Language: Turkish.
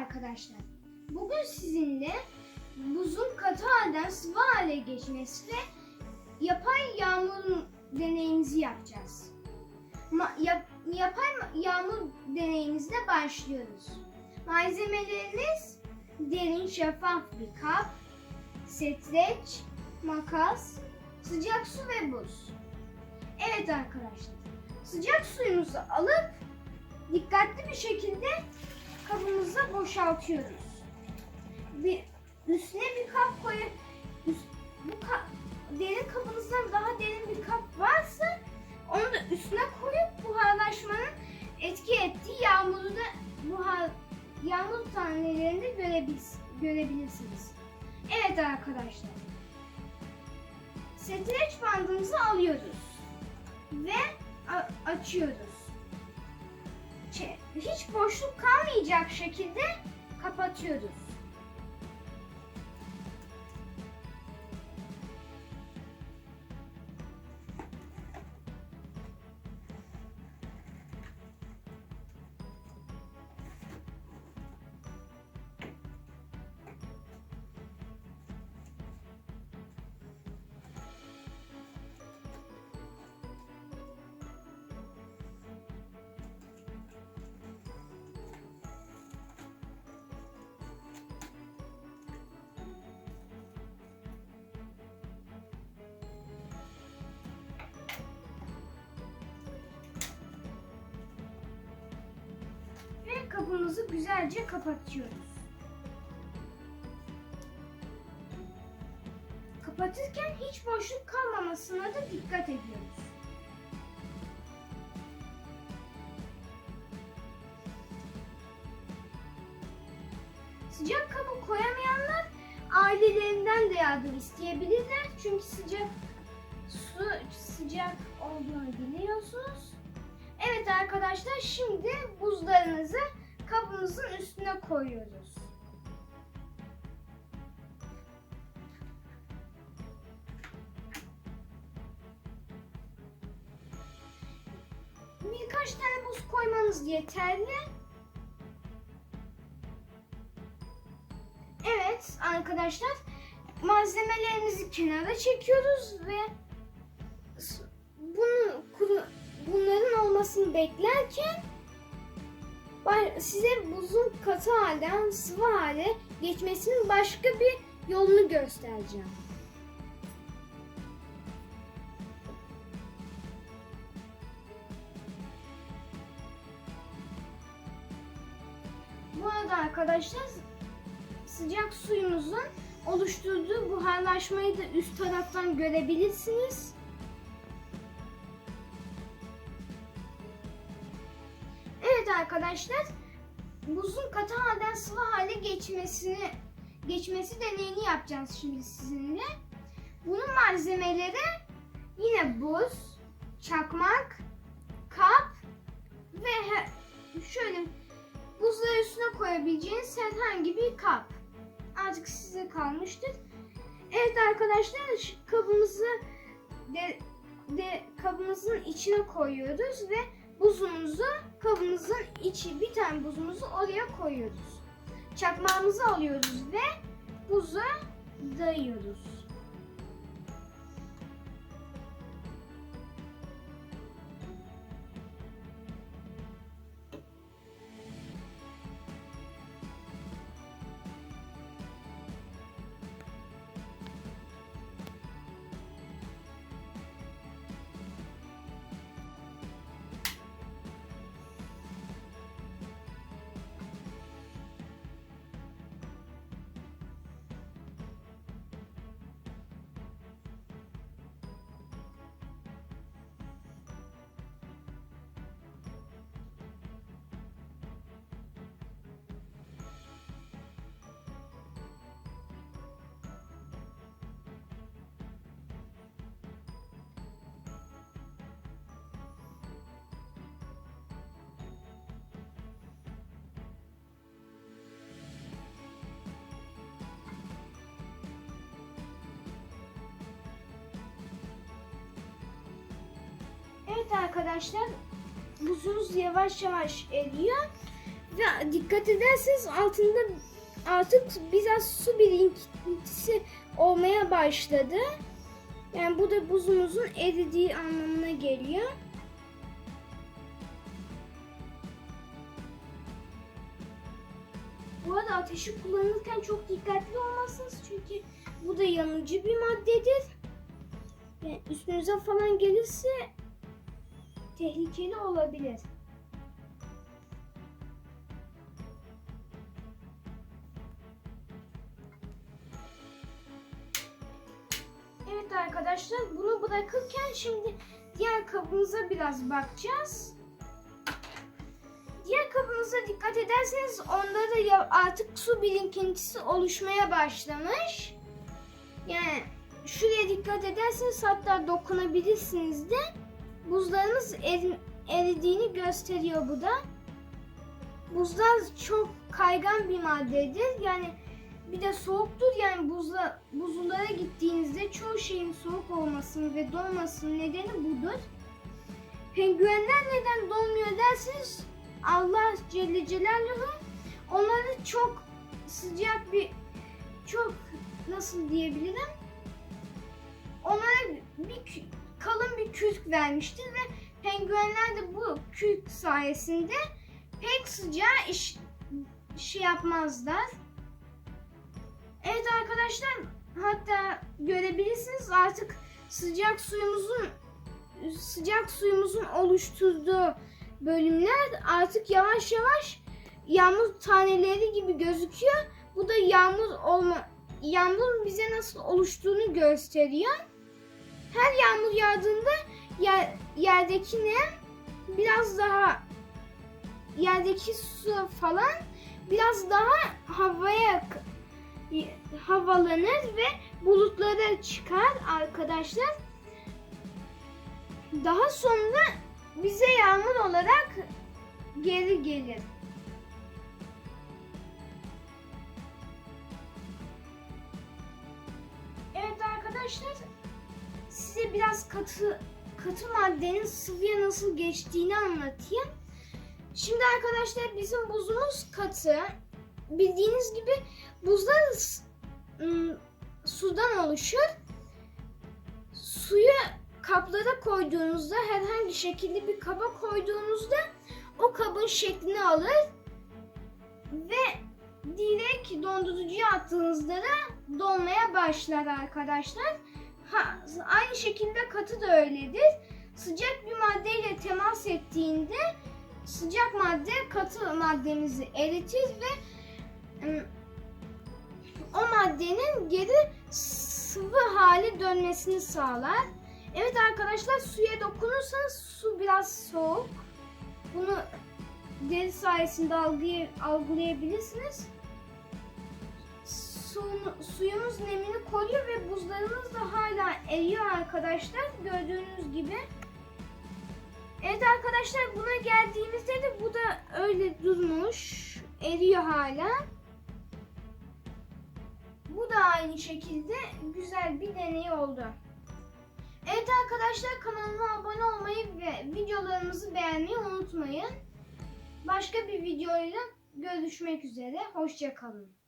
arkadaşlar. Bugün sizinle buzun katı halden sıvı hale geçmesi ve yapay yağmur deneyimizi yapacağız. Ma- yap- yapay yağmur deneyimizde başlıyoruz. Malzemelerimiz derin şeffaf bir kap, streç, makas, sıcak su ve buz. Evet arkadaşlar, sıcak suyumuzu alıp dikkatli bir şekilde kabımıza boşaltıyoruz. Bir üstüne bir kap koyup üst- bu kap, derin kabınızdan daha derin bir kap varsa onu da üstüne koyup buharlaşmanın etki ettiği yağmuru da buhar yağmur tanelerini de görebil- görebilirsiniz. Evet arkadaşlar. Streç bandımızı alıyoruz ve açıyoruz hiç boşluk kalmayacak şekilde kapatıyoruz. Ve kabımızı güzelce kapatıyoruz. Kapatırken hiç boşluk kalmamasına da dikkat ediyoruz. Sıcak kabı koyamayanlar ailelerinden de yardım isteyebilirler. Çünkü sıcak su sıcak olduğunu biliyorsunuz. Evet arkadaşlar şimdi buzlarınızı kabımızın üstüne koyuyoruz. Birkaç tane buz koymanız yeterli. Evet arkadaşlar malzemelerimizi kenara çekiyoruz ve bunu bunların olmasını beklerken size buzun katı halden sıvı hale geçmesinin başka bir yolunu göstereceğim. Bu arada arkadaşlar sıcak suyumuzun oluşturduğu buharlaşmayı da üst taraftan görebilirsiniz. Arkadaşlar, buzun katı halden sıvı hale geçmesini geçmesi deneyini yapacağız şimdi sizinle. Bunun malzemeleri yine buz, çakmak, kap ve şöyle buzları üstüne koyabileceğiniz herhangi bir kap. Artık size kalmıştır. Evet arkadaşlar kabımızı de, de kabımızın içine koyuyoruz ve buzumuzu kabımızın içi bir tane buzumuzu oraya koyuyoruz. Çakmağımızı alıyoruz ve buza dayıyoruz. Evet arkadaşlar buzumuz yavaş yavaş eriyor ve dikkat ederseniz altında artık biraz su birikintisi olmaya başladı. Yani bu da buzumuzun eridiği anlamına geliyor. Bu arada ateşi kullanırken çok dikkatli olmalısınız çünkü bu da yanıcı bir maddedir. Yani üstünüze falan gelirse tehlikeli olabilir. Evet arkadaşlar bunu bırakırken şimdi diğer kabımıza biraz bakacağız. Diğer kabımıza dikkat ederseniz onda da artık su birikintisi oluşmaya başlamış. Yani şuraya dikkat ederseniz hatta dokunabilirsiniz de buzlarınız eri- eridiğini gösteriyor bu da. Buzlar çok kaygan bir maddedir. Yani bir de soğuktur yani buzla, buzullara gittiğinizde çoğu şeyin soğuk olmasının ve donmasının nedeni budur. Penguenler neden donmuyor derseniz Allah Celle Celaluhu onları çok sıcak bir çok nasıl diyebilirim onlara bir kalın bir kürk vermiştir ve penguenler de bu kürk sayesinde pek sıcağı iş, şey yapmazlar. Evet arkadaşlar hatta görebilirsiniz artık sıcak suyumuzun sıcak suyumuzun oluşturduğu bölümler artık yavaş yavaş yağmur taneleri gibi gözüküyor. Bu da yağmur olma yağmur bize nasıl oluştuğunu gösteriyor. Her yağmur yağdığında yer, yerdeki nem biraz daha yerdeki su falan biraz daha havaya havalanır ve bulutlara çıkar arkadaşlar. Daha sonra bize yağmur olarak geri gelir. Katı katı maddenin sıvıya nasıl geçtiğini anlatayım. Şimdi arkadaşlar bizim buzumuz katı. Bildiğiniz gibi buzlar sudan oluşur. Suyu kaplara koyduğunuzda herhangi şekilde bir kaba koyduğunuzda o kabın şeklini alır ve direkt dondurucuya attığınızda da donmaya başlar arkadaşlar. Ha, aynı şekilde katı da öyledir. Sıcak bir maddeyle temas ettiğinde sıcak madde katı maddemizi eritir ve o maddenin geri sıvı hale dönmesini sağlar. Evet arkadaşlar suya dokunursanız su biraz soğuk. Bunu deri sayesinde algılay- algılayabilirsiniz. Su, suyumuz nemini koruyor ve buzlarımız da hala eriyor arkadaşlar. Gördüğünüz gibi. Evet arkadaşlar buna geldiğimizde de bu da öyle durmuş. Eriyor hala. Bu da aynı şekilde güzel bir deney oldu. Evet arkadaşlar kanalıma abone olmayı ve videolarımızı beğenmeyi unutmayın. Başka bir videoyla görüşmek üzere. Hoşçakalın.